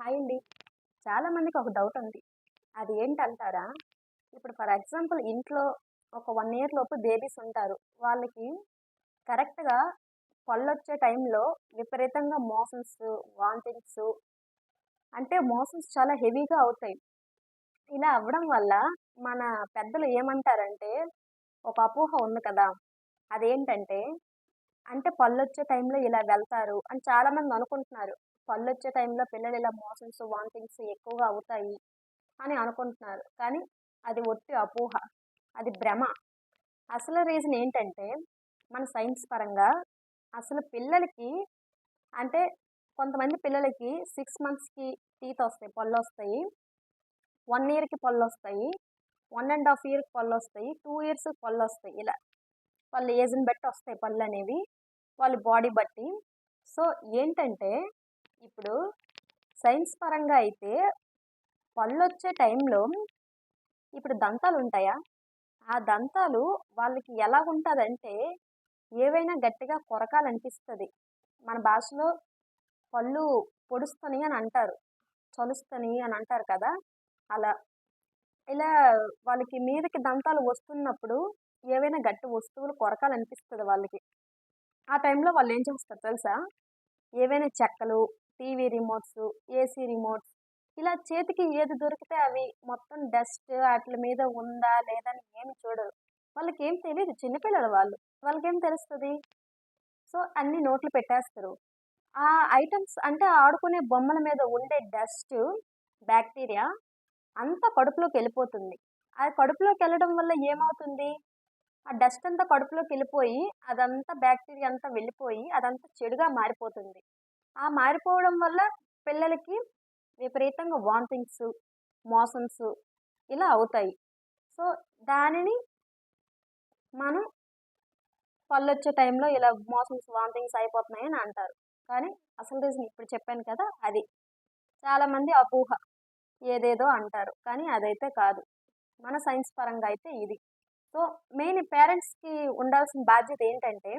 Hi అండి. చాలా మందికి ఒక డౌట్ ఉంది. అది ఏంటంటారా? ఇప్పుడు ఫర్ ఎగ్జాంపుల్ ఇంట్లో ఒక వన్ ఇయర్ లోపు బేబీస్ ఉంటారు. వాళ్ళకి కరెక్ట్గా పళ్ళు వచ్చే టైంలో విపరీతంగా మోషన్స్ వామిటింగ్స్ అంటే మోషన్స్ చాలా హెవీగా అవుతాయి. ఇలా అవ్వడం వల్ల మన పెద్దలు ఏమంటారంటే ఒక అపోహ ఉంది కదా. అదేంటంటే అంటే పళ్ళు వచ్చే టైంలో ఇలా వెళ్తారు అని చాలామంది అనుకుంటున్నారు. పళ్ళు వచ్చే టైంలో పిల్లలు ఇలా మోషన్స్ వామిటింగ్స్ ఎక్కువగా అవుతాయి అని అనుకుంటున్నారు. కానీ అది ఒట్టి అపోహ అది భ్రమ. అసలు రీజన్ ఏంటంటే మన సైన్స్ పరంగా అసలు పిల్లలకి అంటే కొంతమంది పిల్లలకి సిక్స్ మంత్స్కి టీత్ వస్తాయి పళ్ళు వస్తాయి వన్ ఇయర్కి పళ్ళు వస్తాయి వన్ అండ్ హాఫ్ ఇయర్కి పళ్ళు వస్తాయి టూ ఇయర్స్కి పళ్ళు వస్తాయి ఇలా. వాళ్ళ ఏజ్ని బట్టి వస్తాయి పళ్ళు అనేవి వాళ్ళ బాడీ బట్టి. సో ఏంటంటే ఇప్పుడు సైన్స్ పరంగా అయితే పళ్ళు వచ్చే టైంలో ఇప్పుడు దంతాలు ఉంటాయా? ఆ దంతాలు వాళ్ళకి ఎలా ఉంటుందంటే ఏవైనా గట్టిగా కొరకాలనిపిస్తుంది. మన భాషలో పళ్ళు పొడుస్తని అని అంటారు. చలుస్తని అని అంటారు కదా? అలా. ఇలా వాళ్ళకి మీదకి దంతాలు వస్తున్నప్పుడు ఏవైనా గట్టి వస్తువులు కొరకాలనిపిస్తుంది వాళ్ళకి. ఆ టైంలో వాళ్ళు ఏం చేస్తారు తెలుసా? ఏవైనా చెక్కలు టీవీ రిమోట్స్ ఏసీ రిమోట్స్ ఇలా చేతికి ఏది దొరికితే అవి మొత్తం డస్ట్ వాటి మీద ఉందా లేదని ఏమి చూడరు. వాళ్ళకి ఏం తెలియదు చిన్నపిల్లలు వాళ్ళు. వాళ్ళకేం తెలుస్తుంది? సో అన్ని నోట్లు పెట్టేస్తారు. ఆ ఐటమ్స్ అంటే ఆడుకునే బొమ్మల మీద ఉండే డస్ట్ బ్యాక్టీరియా అంతా కడుపులోకి వెళ్ళిపోతుంది. ఆ కడుపులోకి వెళ్ళడం వల్ల ఏమవుతుంది? ఆ డస్ట్ అంతా కడుపులోకి వెళ్ళిపోయి అదంతా బ్యాక్టీరియా అంతా వెళ్ళిపోయి అదంతా చెడుగా మారిపోతుంది. ఆ మారిపోవడం వల్ల పిల్లలకి విపరీతంగా వాంటింగ్స్ మోషన్స్ ఇలా అవుతాయి. సో దానిని మనం పళ్ళు వచ్చే టైంలో ఇలా మోషన్స్ వాంటింగ్స్ అయిపోతున్నాయని అంటారు. కానీ అసలు రీజన్ ఇప్పుడు చెప్పాను కదా అది. చాలామంది అపోహ ఏదేదో అంటారు. కానీ అదైతే కాదు. మన సైన్స్ పరంగా అయితే ఇది. సో మెయిన్ పేరెంట్స్కి ఉండాల్సిన బాధ్యత ఏంటంటే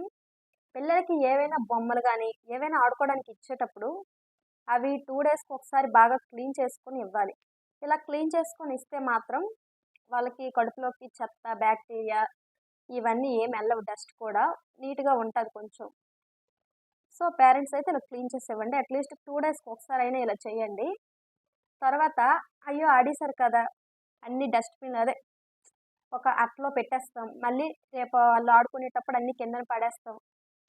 పిల్లలకి ఏవైనా బొమ్మలు కానీ ఏవైనా ఆడుకోవడానికి ఇచ్చేటప్పుడు అవి టూ డేస్కి ఒకసారి బాగా క్లీన్ చేసుకొని ఇవ్వాలి. ఇలా క్లీన్ చేసుకొని ఇస్తే మాత్రం వాళ్ళకి కడుపులోకి చెత్త బ్యాక్టీరియా ఇవన్నీ ఏం వెళ్ళవు. డస్ట్ కూడా నీట్గా ఉంటుంది కొంచెం. సో పేరెంట్స్ అయితే ఇలా క్లీన్ చేసి ఇవ్వండి అట్లీస్ట్ టూ డేస్కి ఒకసారి అయినా ఇలా చేయండి. తర్వాత అయ్యో ఆడేశారు కదా అన్ని డస్ట్బిన్ అదే ఒక అట్లో పెట్టేస్తాం. మళ్ళీ రేపు వాళ్ళు ఆడుకునేటప్పుడు అన్ని కిందన పడేస్తాం.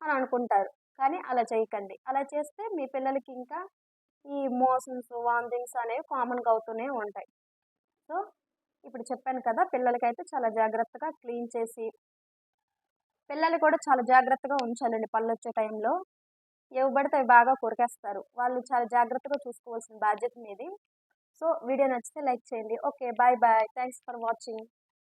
అని అనుకుంటారు. కానీ అలా చేయకండి. అలా చేస్తే మీ పిల్లలకి ఇంకా ఈ మోషన్స్ వామిటింగ్స్ అనేవి కామన్గా అవుతూనే ఉంటాయి. సో ఇప్పుడు చెప్పాను కదా పిల్లలకైతే చాలా జాగ్రత్తగా క్లీన్ చేసి పిల్లలు కూడా చాలా జాగ్రత్తగా ఉంచాలండి పళ్ళు వచ్చే టైంలో ఏవి పడితే అవి బాగా కొరికేస్తారు. వాళ్ళు చాలా జాగ్రత్తగా చూసుకోవాల్సిన బాధ్యత మీది. సో వీడియో నచ్చితే లైక్ చేయండి. Okay bye bye thanks for watching